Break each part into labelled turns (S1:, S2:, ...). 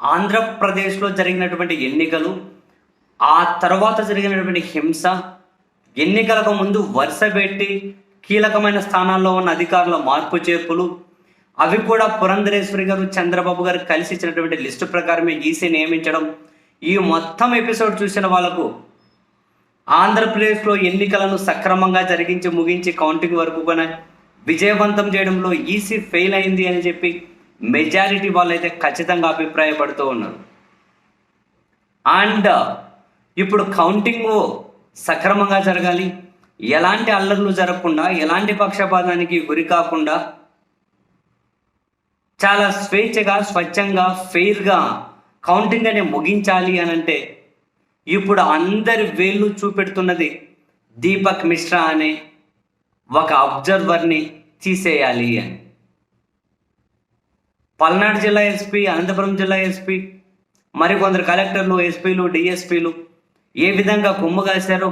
S1: ఆంధ్రప్రదేశ్లో జరిగినటువంటి ఎన్నికలు ఆ తర్వాత జరిగినటువంటి హింస ఎన్నికలకు ముందు వరుస పెట్టి కీలకమైన స్థానాల్లో ఉన్న అధికారుల మార్పు చేర్పులు అవి కూడా పురంధరేశ్వరి గారు చంద్రబాబు గారు కలిసి ఇచ్చినటువంటి లిస్టు ప్రకారమే ఈసీ నియమించడం. ఈ మొత్తం ఎపిసోడ్ చూసిన వాళ్ళకు ఆంధ్రప్రదేశ్లో ఎన్నికలను సక్రమంగా జరిగించి ముగించి కౌంటింగ్ వరకు కూడా విజయవంతం చేయడంలో ఈసీ ఫెయిల్ అయింది అని చెప్పి మెజారిటీ వాళ్ళైతే ఖచ్చితంగా అభిప్రాయపడుతూ ఉన్నారు. అండ్ ఇప్పుడు కౌంటింగ్ సక్రమంగా జరగాలి. ఎలాంటి అల్లర్లు జరగకుండా ఎలాంటి పక్షపాతానికి గురి కాకుండా చాలా స్వేచ్ఛగా స్వచ్ఛంగా ఫెయిర్గా కౌంటింగ్ అనే ముగించాలి అని అంటే ఇప్పుడు అందరి వేళ్ళు చూపెడుతున్నది దీపక్ మిశ్రా అనే ఒక అబ్జర్వర్ని తీసేయాలి అని. పల్నాడు జిల్లా ఎస్పీ అనంతపురం జిల్లా ఎస్పీ మరికొందరు కలెక్టర్లు ఎస్పీలు డిఎస్పీలు ఏ విధంగా కొమ్ము కాశారో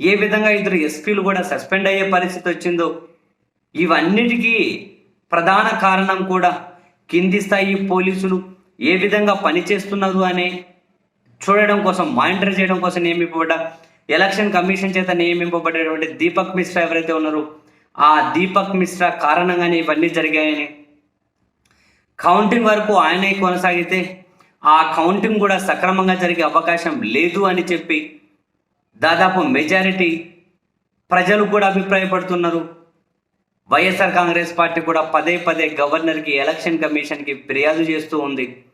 S1: ఏ విధంగా ఇద్దరు ఎస్పీలు కూడా సస్పెండ్ అయ్యే పరిస్థితి వచ్చిందో ఇవన్నిటికీ ప్రధాన కారణం కూడా కింది స్థాయి పోలీసులు ఏ విధంగా పనిచేస్తున్నారు అనే చూడడం కోసం మానిటర్ చేయడం కోసం నియమింపబడ్డ ఎలక్షన్ కమిషన్ చేత నియమింపబడేటువంటి దీపక్ మిశ్రా ఎవరైతే ఉన్నారో ఆ దీపక్ మిశ్రా కారణంగానే ఇవన్నీ జరిగాయని కౌంటింగ్ వరకు ఆయనే కొనసాగితే ఆ కౌంటింగ్ కూడా సక్రమంగా జరిగే అవకాశం లేదు అని చెప్పి దాదాపు మెజారిటీ ప్రజలు కూడా అభిప్రాయపడుతున్నారు. వైఎస్ఆర్ కాంగ్రెస్ పార్టీ కూడా పదే పదే గవర్నర్కి ఎలక్షన్ కమిషన్కి ఫిర్యాదు చేస్తూ ఉంది.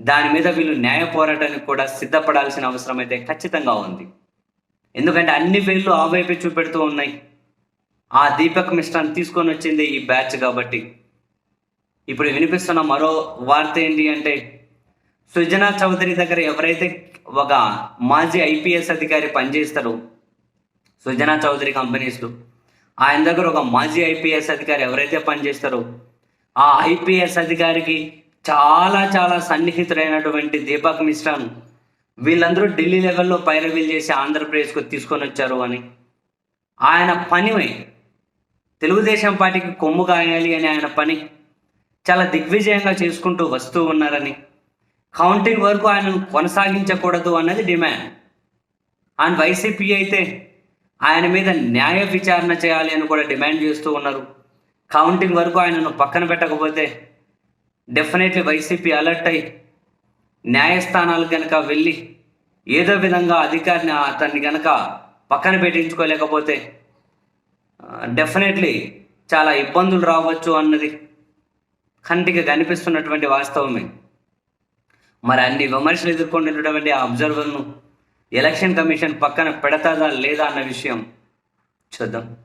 S1: దాని మీద వీళ్ళు న్యాయ పోరాటానికి కూడా సిద్ధపడాల్సిన అవసరం అయితే ఖచ్చితంగా ఉంది. ఎందుకంటే అన్ని వేళ్ళు ఆ వైపే చూపెడుతూ ఉన్నాయి. ఆ దీపక్ మిశ్రాన్ని తీసుకొని వచ్చింది ఈ బ్యాచ్ కాబట్టి. ఇప్పుడు వినిపిస్తున్న మరో వార్త ఏంటి అంటే సుజనా చౌదరి దగ్గర ఎవరైతే ఒక మాజీ ఐపీఎస్ అధికారి పనిచేస్తారో సుజనా చౌదరి కంపెనీస్లో ఆయన దగ్గర ఒక మాజీ ఐపీఎస్ అధికారి ఎవరైతే పనిచేస్తారో ఆ ఐపీఎస్ అధికారికి చాలా చాలా సన్నిహితుడైనటువంటి దీపక్ మిశ్రాను వీళ్ళందరూ ఢిల్లీ లెవెల్లో పైరవీలు చేసి ఆంధ్రప్రదేశ్కు తీసుకొని వచ్చారు అని. ఆయన పని తెలుగుదేశం పార్టీకి కొమ్ము కాయాలి అని ఆయన పని చాలా దిగ్విజయంగా చేసుకుంటూ వస్తూ ఉన్నారని. కౌంటింగ్ వరకు ఆయనను కొనసాగించకూడదు అన్నది డిమాండ్. అండ్ వైసీపీ అయితే ఆయన మీద న్యాయ విచారణ చేయాలి అని కూడా డిమాండ్ చేస్తూ ఉన్నారు. కౌంటింగ్ వరకు ఆయనను పక్కన పెట్టకపోతే డెఫినెట్లీ వైసీపీ అలర్ట్ అయి న్యాయస్థానాలు కనుక వెళ్ళి ఏదో విధంగా అధికారిని అతన్ని కనుక పక్కన పెట్టించుకోలేకపోతే డెఫినెట్లీ చాలా ఇబ్బందులు రావచ్చు అన్నది కంటికి కనిపిస్తున్నటువంటి వాస్తవమే. మరి అన్ని విమర్శలు ఎదుర్కొంటున్నటువంటి ఆ అబ్జర్వర్ను ఎలక్షన్ కమిషన్ పక్కన పెడతాదా లేదా అన్న విషయం చూద్దాం.